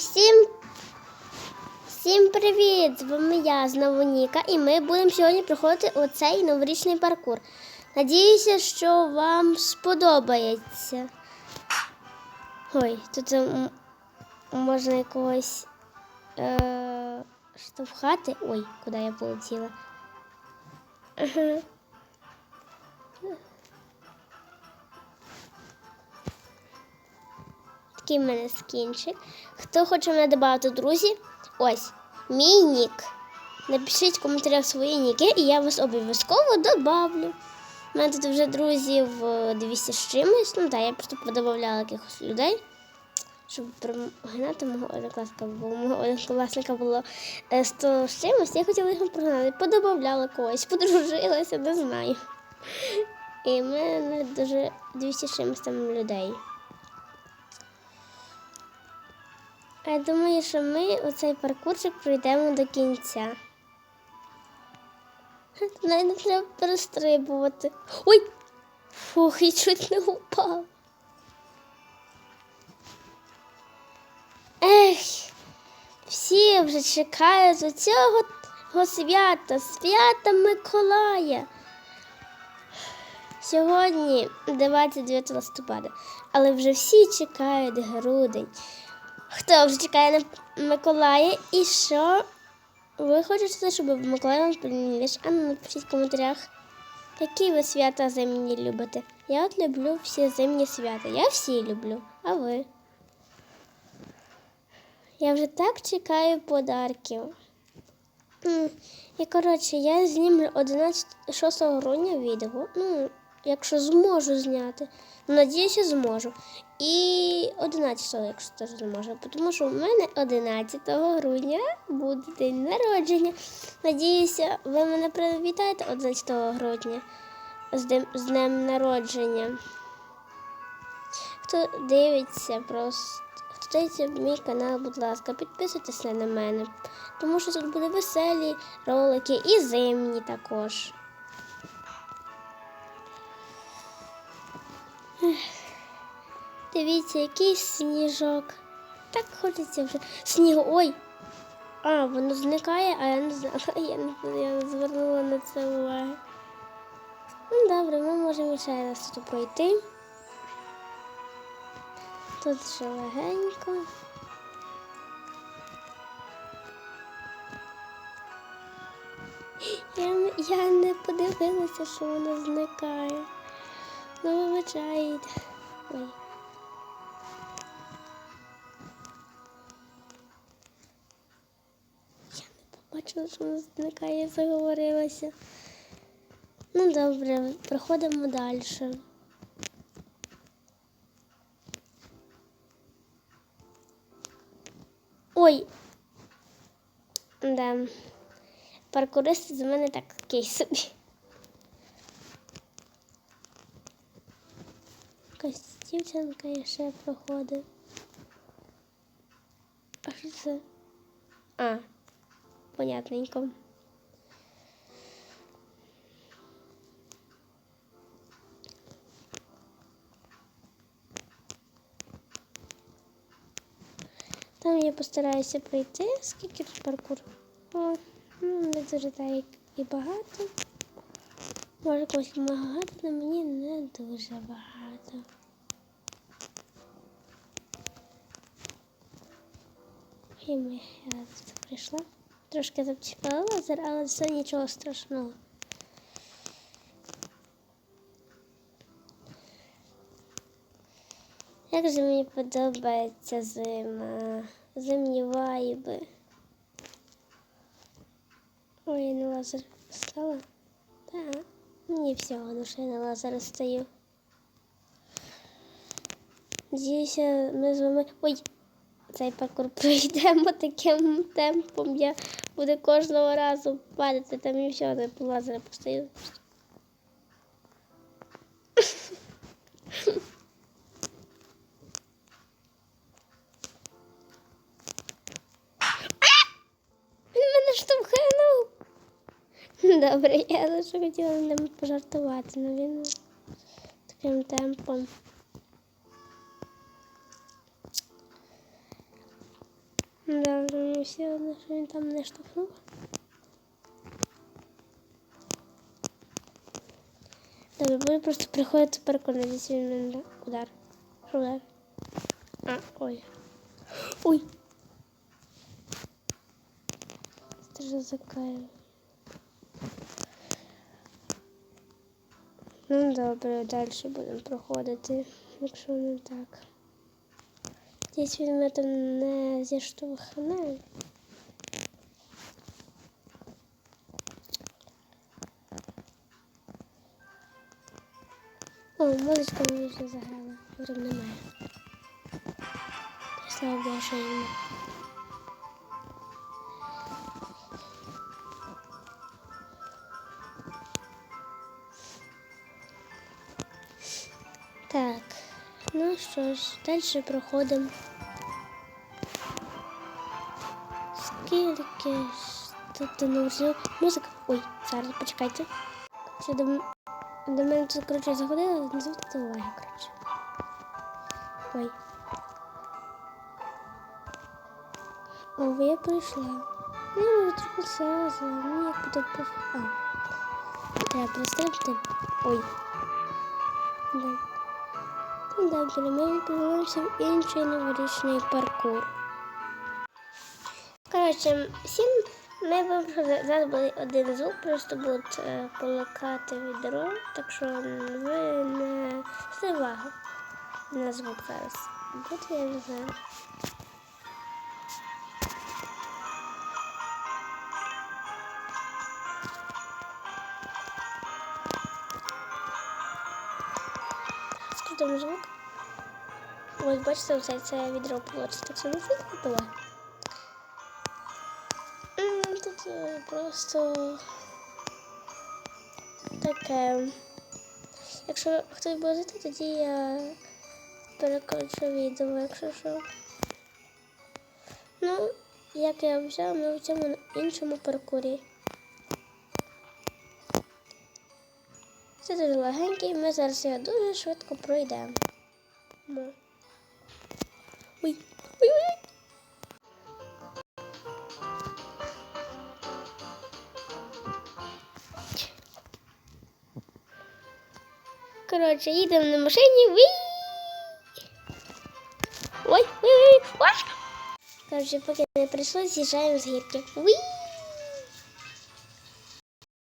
Всім Всім привіт! З вами я знову Ніка, і ми будемо сьогодні проходити оцей новорічний паркур. Надіюся, що вам сподобається. Ой, тут можна якогось е, штовхати. Ой, куди я полетіла? Такий в мене скінчик. Хто хоче мене додати, друзі? Ось мій нік. Напишіть в коментарях свої ніки, і я вас обов'язково добавлю. У мене тут вже друзів е, 200 з чимось. Ну так, я просто подобавляла якихось людей, щоб прогнати мого однокласника, бо у мого однокласника було е, 100 з чимось, я хотіла його прогнати. Подобавляла когось, подружилася, не знаю. І в мене дуже 200 з чимось там людей. Я думаю, що ми оцей паркурчик пройдемо до кінця. Навіть не треба перестрибувати. Ой! Фух, і чуть не упав. Ех, всі вже чекають до цього свята, свята Миколая. Сьогодні 29 листопада, але вже всі чекають грудень. Хто вже чекає на Миколая і що ви хочете, щоб Миколай вам приніс? А ну напишіть в коментарях, які ви свята зимні любите. Я от люблю всі зимні свята. Я всі люблю, а ви? Я вже так чекаю подарків. І коротше, я знімлю 11 6 грудня відео. Ну, якщо зможу зняти. Надіюся, зможу. І 11, якщо теж зможу. Тому що у мене 11 грудня буде день народження. Надіюся, ви мене привітаєте 11 грудня з днем, з днем народження. Хто дивиться просто. Хто дивиться мій канал, будь ласка, підписуйтесь на мене, тому що тут буде веселі ролики і зимні також. Дивіться, який сніжок. Так хочеться вже снігу. Ой! А, воно зникає, а я не знала, я не, я не звернула на це уваги. Ну, добре, ми можемо ще раз тут пройти. Тут ще легенько. Я, я не подивилася, що воно зникає. Ну, вибачайте. Що зникає, заговорилася. Ну, добре, проходимо далі. Ой. Да. Паркуристи з мене так кейс собі. І ще проходить. А що це? А, понятненько. Там я постараюся пройти, скільки тут паркур. О, ну, не дуже так і багато. Може когось багато, але мені не дуже багато. І ми я тут прийшла. Трошки зачепила лазер, але це нічого страшного. Як же мені подобається зима, зимні вайби. Ой, я на лазер стала. Так, мені всього душе на лазер стою. Надіюся, ми з вами. Ой! Цей паркур пройдемо таким темпом. Я буду кожного разу падати там і все, не по лазеру постою. Він мене штовхнув. Добре, я лише хотіла ним пожартувати, але він таким темпом. Да, вже мені все одно, що він там не штовхнув. Добре, буду просто приходити паркур, надіюсь, він мене не удар. Що удар? А, ой. Ой. Страшно закаю. Ну, добре, далі будемо проходити, якщо не так. Десь він мене там не зіштовхне. О, музичка мені вже заграла. Вже немає. Слава що немає. Так, ну що ж, далі проходимо. Скільки ж тут вже музика. Ой, зараз почекайте. Що до, до мене тут коротше заходили, не звертайте уваги, коротше. Ой. О, я прийшла. Я можу трохи зразу, мені як буде поф... А. Треба пристрелити. Ой. Да. Добре, ми повернемося в інший новорічний паркур. Коротше, всім ми вам зараз буде один звук, просто будуть е, полокати відро, так що ви не увагу на звук зараз. Буде я не знаю. Там звук? Ось бачите, оце це відро получиться. Так не було. Тут е, просто таке. Якщо хтось буде зайти, тоді я перекручу відео, якщо що. Ну, як я взяв, ми в цьому іншому паркурі. Це дуже легенький, ми зараз його дуже швидко пройдемо. Ой, ой, ой. Коротше, їдемо на машині. Ой, ой, ой, ой. Коротше, поки не прийшло, з'їжджаємо з гірки. Уі!